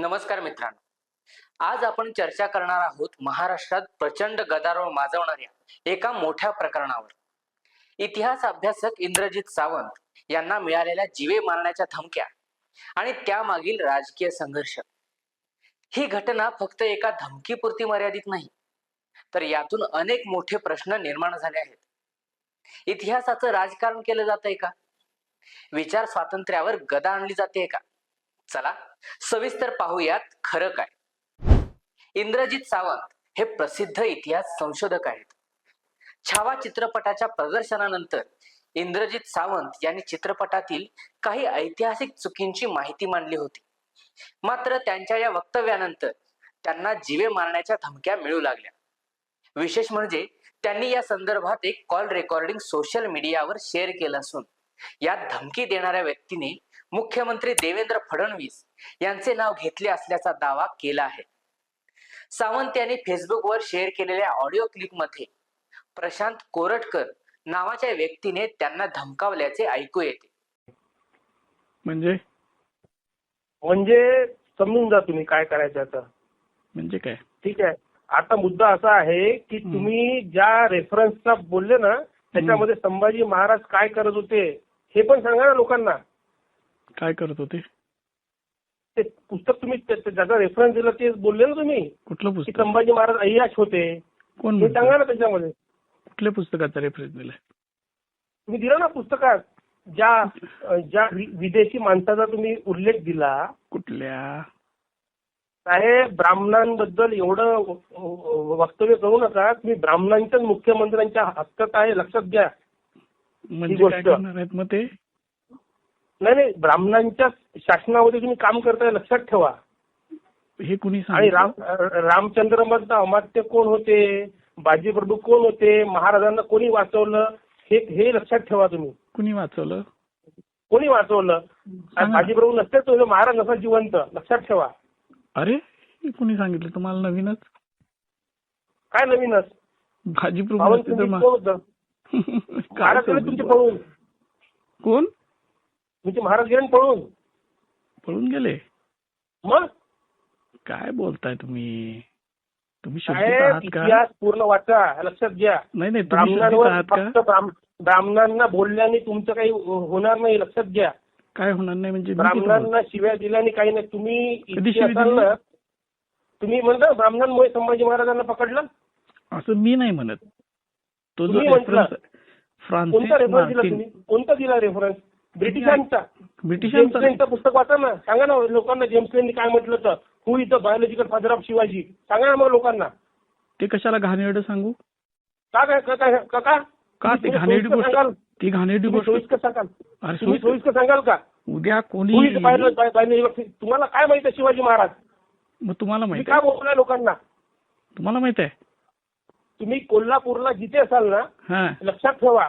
नमस्कार मित्रांनो. आज आपण चर्चा करणार आहोत महाराष्ट्रात प्रचंड गदारोळ माजवणाऱ्या एका मोठ्या प्रकरणावर. इतिहास अभ्यासक इंद्रजित सावंत यांना मिळालेल्या जीवे मारण्याच्या धमक्या आणि त्यामागील राजकीय संघर्ष. ही घटना फक्त एका धमकीपुरती मर्यादित नाही तर यातून अनेक मोठे प्रश्न निर्माण झाले आहेत. इतिहासाचं राजकारण केलं जातंय का? विचार स्वातंत्र्यावर गदा आणली जाते का? चला सविस्तर पाहूयात खरं काय. इंद्रजित सावंत हे प्रसिद्ध इतिहास संशोधक आहेत. छावा चित्रपटाच्या प्रदर्शनानंतर इंद्रजित सावंत यांनी चित्रपटातील काही ऐतिहासिक चुकींची माहिती मांडली होती. मात्र त्यांच्या या वक्तव्यानंतर त्यांना जीवे मारण्याच्या धमक्या मिळू लागल्या. विशेष म्हणजे त्यांनी या संदर्भात एक कॉल रेकॉर्डिंग सोशल मीडियावर शेअर केलं असून यात धमकी देणाऱ्या व्यक्तीने मुख्यमंत्री देवेंद्र फडणवीस यांचे नाव घेतले असल्याचा दावा केला आहे. सावंत यांनी फेसबुकवर शेअर केलेल्या ऑडिओ क्लिपमध्ये प्रशांत कोरटकर नावाच्या व्यक्तीने त्यांना धमकावल्याचे ऐकू येते. म्हणजे? म्हणजे समजून जा तुम्ही काय करायचं आता. म्हणजे काय? ठीक आहे. आता मुद्दा असा आहे की. तुम्ही ज्या रेफरन्सचा बोलले ना त्याच्यामध्ये संभाजी महाराज काय करत होते हे पण सांगा ना लोकांना. काय करत होते? ते पुस्तक तुम्ही ज्याचा रेफरन्स दिला ते बोलले ना तुम्ही? कुठलं पुस्तक? संभाजी महाराज अय्याश होते. कोण हे? सांगा ना त्याच्यामध्ये. कुठल्या पुस्तकाचा रेफरन्स दिलाय? तुम्ही दिला ना पुस्तकात. ज्या ज्या विदेशी माणसाचा तुम्ही उल्लेख दिला. कुठल्या? साहेब ब्राह्मणांबद्दल एवढं वक्तव्य करू नका. तुम्ही ब्राह्मणांच्याच मुख्यमंत्र्यांच्या हक्कात आहे लक्षात घ्या. म्हणजे काय गोष्ट. करणार आहेत मग ते? नाही नाही ब्राह्मणांच्या शासनामध्ये तुम्ही काम करताय लक्षात ठेवा. हे कुणी आणि राम रामचंद्र मधलं अमात्य कोण होते? बाजीप्रभू कोण होते? महाराजांना कोणी वाचवलं? हे हे लक्षात ठेवा तुम्ही. कुणी वाचवलं? कोणी वाचवलं. बाजीप्रभू नसते तो महाराज नसा जिवंत. लक्षात ठेवा. अरे हे कुणी सांगितलं? तुम्हाला नवीनच? काय नवीनच? प्रभू मा- कोण होतं? तुमचे पळून कोण? तुमचे महाराज गेले पळून. पळून गेले? मग? काय बोलताय तुम्ही? तुम्ही इतिहास पूर्ण वाचा लक्षात घ्या. नाही नाही ब्राह्मणांवर फक्त ब्राह्म- ब्राह्मणांना बोलल्याने तुमचं काही होणार नाही लक्षात घ्या. काय होणार नाही म्हणजे? ब्राह्मणांना शिव्या दिल्याने काही नाही. तुम्ही असाल तुम्ही म्हणता ब्राह्मणांमुळे संभाजी महाराजांना पकडलं? असं मी नाही म्हणत. तो जो. रेफरन्स फ्रान्सिस कोणता रेफरन्स दिला मार्टिन तुम्ही? कोणता दिला रेफरन्स ब्रिटिशांचा. ब्रिटिशांचा. पुस्तक वाचा ना. सांगा ना लोकांना जेम्स लेननी काय म्हटलं तर who is the biological father of Shivaji? सांगा ना मग लोकांना. ते कशाला घाणेरडं सांगू? का काय का का ते घाणेरडी गोष्ट सांगाल? ती घाणेरडी गोष्ट सोयीस्कर सांगाल. अरे तुम्ही सोयीस्कर- सांगाल का? उद्या कोणी तुम्हाला काय माहिती आहे शिवाजी महाराज? मग तुम्हाला तुम्ही माहीत काय बोललाय लोकांना? तुम्हाला माहीत आहे? तुम्ही कोल्हापूरला जिथे असाल ना लक्षात ठेवा.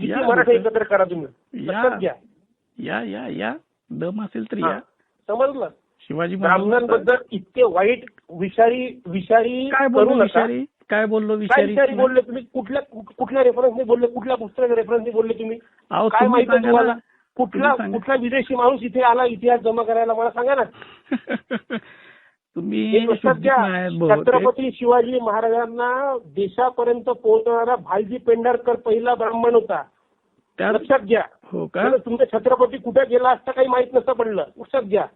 किती मराठा. एकत्र करा तुम्ही. या. घ्या. या या या. दम असेल तर. या. समजलं? शिवाजी ब्राह्मणांबद्दल इतके वाईट विषारी विषारी काय नका. विषारी? काय बोललो विषारी बोलले तुम्ही? कुठल्या कुठल्या रेफरन्सने बोलले? कुठल्या पुस्तकाच्या रेफरन्सने बोलले तुम्ही? काय माहिती तुम्हाला. कुठला. कुठला विदेशी माणूस इथे आला इतिहास जमा करायला मला सांगा ना. तुम्ही. छत्रपती शिवाजी महाराजांना देशापर्यंत पोहोचणारा भालजी पेंढारकर पहिला ब्राह्मण होता. त्यात लक्षात घ्या. हो का? तुमचा छत्रपती कुठे गेला असता काही माहीत नसतं पडलं. लक्षात घ्या.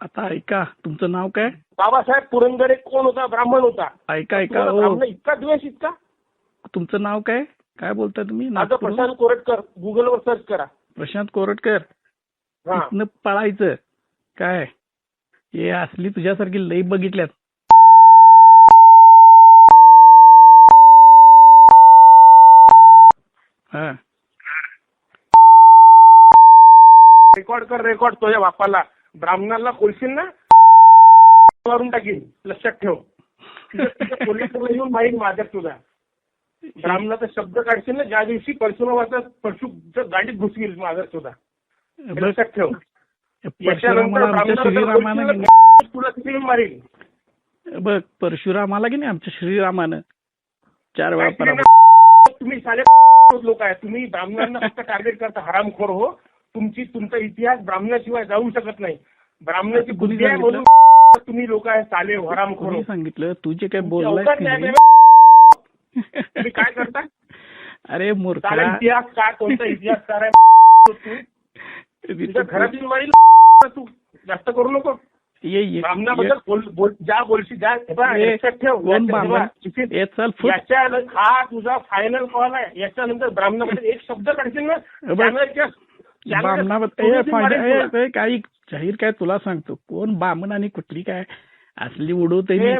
आता ऐका तुमचं नाव काय? बाबासाहेब पुरंदरे कोण होता? ब्राह्मण होता. ऐका ऐका हो. इतका द्वेष इतका? तुमचं नाव काय? काय बोलताय तुम्ही? माझं? प्रशांत कोरटकर. गुगलवर सर्च करा. प्रशांत कोरटकर. हा. पळायचं. काय? हे असली तुझ्यासारखी लई बघितल्यात. हा. रेकॉर्ड कर रेकॉर्ड तुझ्या बापाला. ब्राह्मणाला बोलशील ना मारून टाकीन. लक्षात ठेव. तुझं तुझं पोलिसांना येऊन माहीत माझ्यात तुझा. ब्राह्मणाचा शब्द काढशील ना ज्या दिवशी परशुरामाचा परशु गाडीत घुसवील माझा बघ, लक्षात ठेव. मारील. बघ परशुरामाला की नाही? आमच्या श्रीरामानं. चार वेळा पराभव? तुम्ही साले लोक आहे. तुम्ही ब्राह्मणांना फक्त टार्गेट करता. हरामखोर हो. तुमची तुमचा इतिहास ब्राह्मणाशिवाय जाऊ शकत नाही. ब्राह्मणाची बुद्धी आहे? म्हणून तुम्ही लोक आहे साले हरामखोर कोणी हो. सांगितलं. तू जे काय बोललाय. तुम्ही काय करता? अरे मूर्खा. इतिहास काय कोणता इतिहासकार आहे? तू तुझ्या घरातील मारील तू जास्त करू नको ये ये ब्राह्मणाबद्दल बोल बोल ज्या बोलशी ज्या हे बघ, ये. लक्षात ठेव कोण याच्या- ब्राह्मण? हे बघ, ये चल फुट याच्या हा तुझा फायनल कॉल आहे याच्यानंतर ब्राह्मणाबद्दल एक शब्द काढशील ना बघ. चॅनलच्या- चॅनलच्या- बामणाबद्दल तुम्ही ए, जी फायदा- मारील ए, तुला. ए, काही जाहीर काय तुला सांगतो कोण बामण आणि कुठली काय असली उडवते मी हे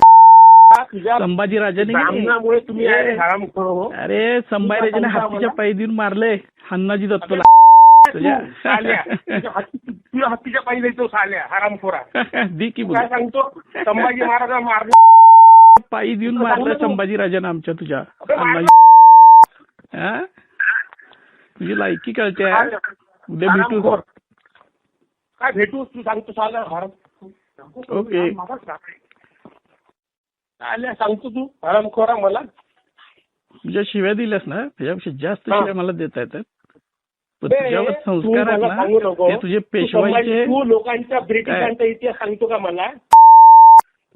हा तुझ्या संभाजी राजाने की नाही? ब्राह्मणामुळे तुम्ही ए, आहे हरामखोर हो अरे संभाजी राजाने तुझा हत्तीच्या मला- पायी देऊन मारले हन्नाजी दत्तूला तू तुझ्या- साल्या तुझ्या हत्ती- तुझ्या हत्तीच्या पायी जायचो साल्या हरामखोरा दी की तू बोल काय सांगतो संभाजी महाराजा मारला पायी देऊन मारलं तू. संभाजी राजाने आमच्या तुझ्या हा? तुझी लायकी कळते? उद्या भेटू हरामखोर. काय भेटू तू सांगतो साला भारत ओके. साल्या सांगतो तू हरामखोरा मला तुझ्या शिव्या दिल्यास ना त्याच्यापेक्षा जास्त. शिव्या मला देता येतात तुझ्यावर संस्कार आहेत ना. ते तुझे पेशवाईचे तू लोकांच्या ब्रिटिशांचा इतिहास सांगतो का मला?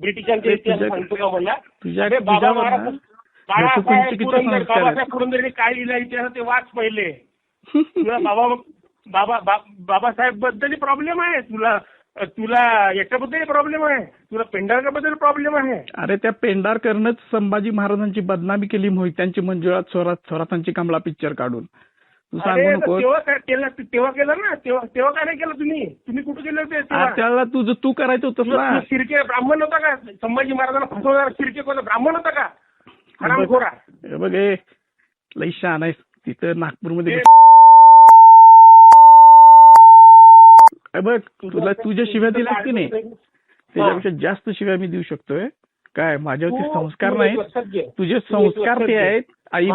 ब्रिटिशांचा इतिहास सांगतो का मला? तुझ्या बाबा महाराज बाळासाहेब पुरंदर. बाबासाहेब काय लिहिलं इतिहास ते वाच पहिले. तुला बाबा बाबा बाबासाहेबबद्दल प्रॉब्लेम आहे. तुला तुला याच्याबद्दल प्रॉब्लेम आहे. तुला पेंढारकरबद्दल प्रॉब्लेम आहे. अरे त्या पेंढारकरनंच संभाजी महाराजांची बदनामी केली मोहित्यांची मंजुळात स्वरात स्वरातांची कमला पिक्चर काढून. तू सांगू नको तेव्हा काय केलं? तेव्हा केलं ना? तेव्हा तेव्हा काय नाही केलं तुम्ही? तुम्ही कुठे केले होते? त्याला तुझं तू करायचं होतं ना. शिर्के ब्राह्मण होता का? संभाजी महाराजांना फसवणारा शिर्के कोणता? ब्राह्मण होता का? हरामखोरा हे बघ हे लई शहाण आहेस तिथं नागपूरमध्ये हे- हे बघ तुला तुझ्या शिव्या दिल्यास की नाही? त्याच्यापेक्षा जास्त शिव्या मी देऊ शकतोय. काय माझ्यावरती तू- संस्कार नाही. तुझे संस्कार ते. आहेत आई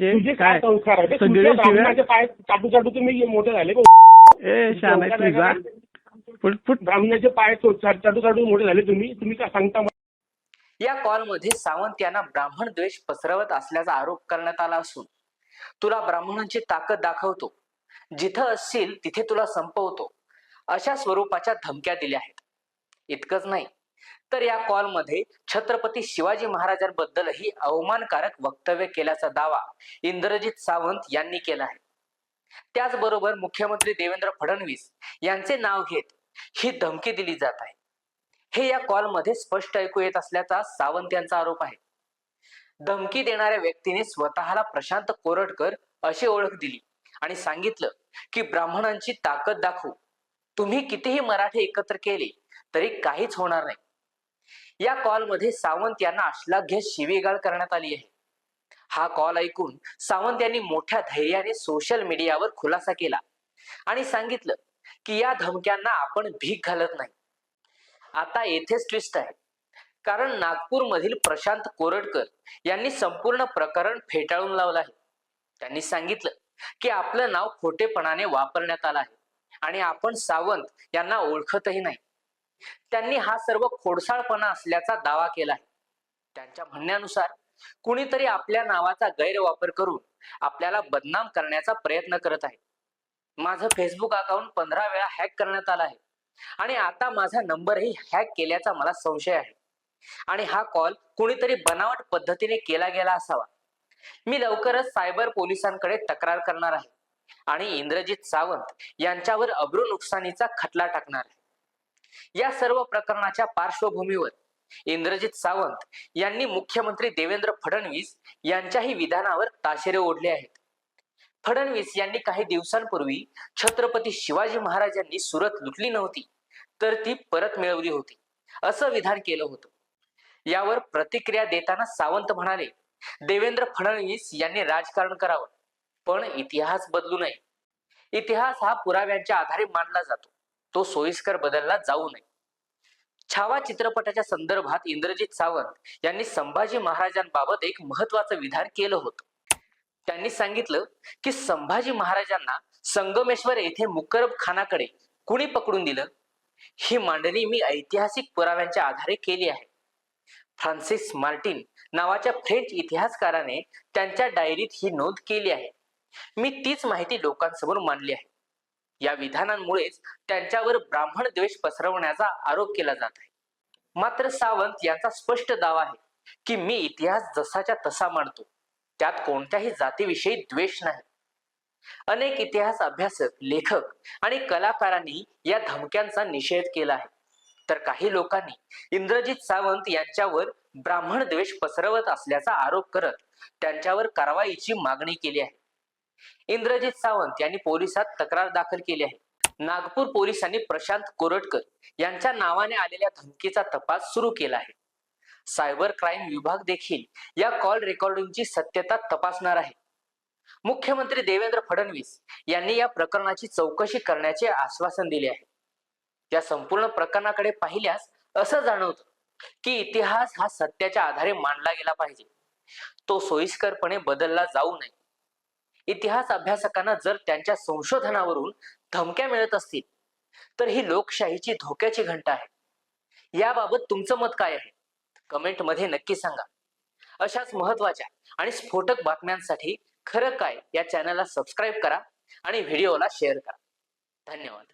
तुझे काय संस्कार आहे सगळे ब्राह्मणाचे पाय चाटू चाटू तुम्ही मोठे झाले. ए आहे आहे तुझा. का? Foot foot. ब्राह्मणाचे पाय चाटू चाटू मोठे झाले तुम्ही. तुम्ही काय सांगता? या कॉलमध्ये सावंत यांना ब्राह्मण द्वेष पसरवत असल्याचा आरोप करण्यात आला असून तुला ब्राह्मणांची ताकद दाखवतो. जिथं असशील तिथे तुला संपवतो. अशा स्वरूपाच्या धमक्या दिल्या आहेत. इतकंच नाही. तर या कॉलमध्ये छत्रपती शिवाजी महाराजांबद्दलही अवमानकारक वक्तव्य केल्याचा दावा इंद्रजित सावंत यांनी केला आहे. त्याचबरोबर मुख्यमंत्री देवेंद्र फडणवीस यांचे नाव घेत ही धमकी दिली जात आहे. हे या कॉलमध्ये स्पष्ट ऐकू येत असल्याचा सावंत यांचा आरोप आहे. धमकी देणाऱ्या व्यक्तीने स्वतःला प्रशांत कोरटकर अशी ओळख दिली आणि सांगितलं की ब्राह्मणांची ताकद दाखवू. तुम्ही कितीही मराठी एकत्र केले तरी काहीच होणार नाही. या कॉलमध्ये सावंत यांना अश्लाघ्य शिवीगाळ करण्यात आली आहे. हा कॉल ऐकून सावंत यांनी मोठ्या धैर्याने सोशल मीडियावर खुलासा केला आणि सांगितलं की या धमक्यांना आपण भीक घालत नाही. आता येथेच ट्विस्ट आहे. कारण नागपूरमधील प्रशांत कोरडकर यांनी संपूर्ण प्रकरण फेटाळून लावलं आहे. त्यांनी सांगितलं की आपलं नाव खोटेपणाने वापरण्यात आलं आहे आणि आपण सावंत यांना ओळखतही नाही. त्यांनी हा सर्व खोडसाळपणा असल्याचा दावा केला आहे. त्यांच्या म्हणण्यानुसार कुणीतरी आपल्या नावाचा गैरवापर करून आपल्याला बदनाम करण्याचा प्रयत्न करत आहे. माझं फेसबुक अकाउंट पंधरा वेळा हॅक करण्यात आला आहे. आणि आता माझा नंबरही हॅक केल्याचा मला संशय आहे. आणि हा कॉल कुणीतरी बनावट पद्धतीने केला गेला असावा. मी लवकरच सायबर पोलिसांकडे तक्रार करणार आहे. आणि इंद्रजित सावंत यांच्यावर अब्रू नुकसानीचा खटला टाकणार आहे. या सर्व प्रकरणाच्या पार्श्वभूमीवर इंद्रजित सावंत यांनी मुख्यमंत्री देवेंद्र फडणवीस यांच्याही विधानावर ताशेरे ओढले आहेत. फडणवीस यांनी काही दिवसांपूर्वी छत्रपती शिवाजी महाराजांनी सुरत लुटली नव्हती तर ती परत मिळवली होती असं विधान केलं होतं. यावर प्रतिक्रिया देताना सावंत म्हणाले देवेंद्र फडणवीस यांनी राजकारण करावं पण इतिहास बदलू नये. इतिहास हा पुराव्यांच्या आधारे मानला जातो. तो सोयीस्कर बदलला जाऊ नये. छावा चित्रपटाच्या संदर्भात इंद्रजित सावंत यांनी संभाजी महाराजांबाबत एक महत्वाचं विधान केलं होतं. त्यांनी सांगितलं की संभाजी महाराजांना संगमेश्वर येथे मुकरब खानाकडे कुणी पकडून दिलं? ही मांडणी मी ऐतिहासिक पुराव्यांच्या आधारे केली आहे. फ्रान्सिस मार्टिन नावाच्या फ्रेंच इतिहासकाराने त्यांच्या डायरीत ही नोंद केली आहे. मी तीच माहिती लोकांसमोर मांडली आहे. या विधानांमुळेच त्यांच्यावर ब्राह्मण द्वेष पसरवण्याचा आरोप केला जात आहे. मात्र सावंत यांचा स्पष्ट दावा आहे की मी इतिहास जसाच्या तसा मांडतो. त्यात कोणत्याही जातीविषयी द्वेष नाही. अनेक इतिहास अभ्यासक लेखक आणि कलाकारांनी या धमक्यांचा निषेध केला आहे. तर काही लोकांनी इंद्रजित सावंत यांच्यावर ब्राह्मण द्वेष पसरवत असल्याचा आरोप करत त्यांच्यावर कारवाईची मागणी केली आहे. इंद्रजित सावंत यांनी पोलिसात तक्रार दाखल केली आहे. नागपूर पोलिसांनी प्रशांत कोरटकर यांच्या नावाने आलेल्या धमकीचा तपास सुरू केला आहे. सायबर क्राईम विभाग देखील या कॉल रेकॉर्डिंगची सत्यता तपासणार आहे. मुख्यमंत्री देवेंद्र फडणवीस यांनी या प्रकरणाची चौकशी करण्याचे आश्वासन दिले आहे. या संपूर्ण प्रकरणाकडे पाहिल्यास असं जाणवतं की इतिहास हा सत्याच्या आधारे मांडला गेला पाहिजे. तो सोयीस्करपणे बदलला जाऊ नये. इतिहास अभ्यासकांना जर त्यांच्या संशोधनावरून धमक्या मिळत असतील तर ही लोकशाहीची धोक्याची घंटा आहे. याबाबत तुमचं मत काय आहे? कमेंटमध्ये नक्की सांगा. अशाच महत्त्वाच्या आणि स्फोटक बातम्यांसाठी खरं काय या चॅनलला सबस्क्राईब करा आणि व्हिडिओला शेअर करा. धन्यवाद.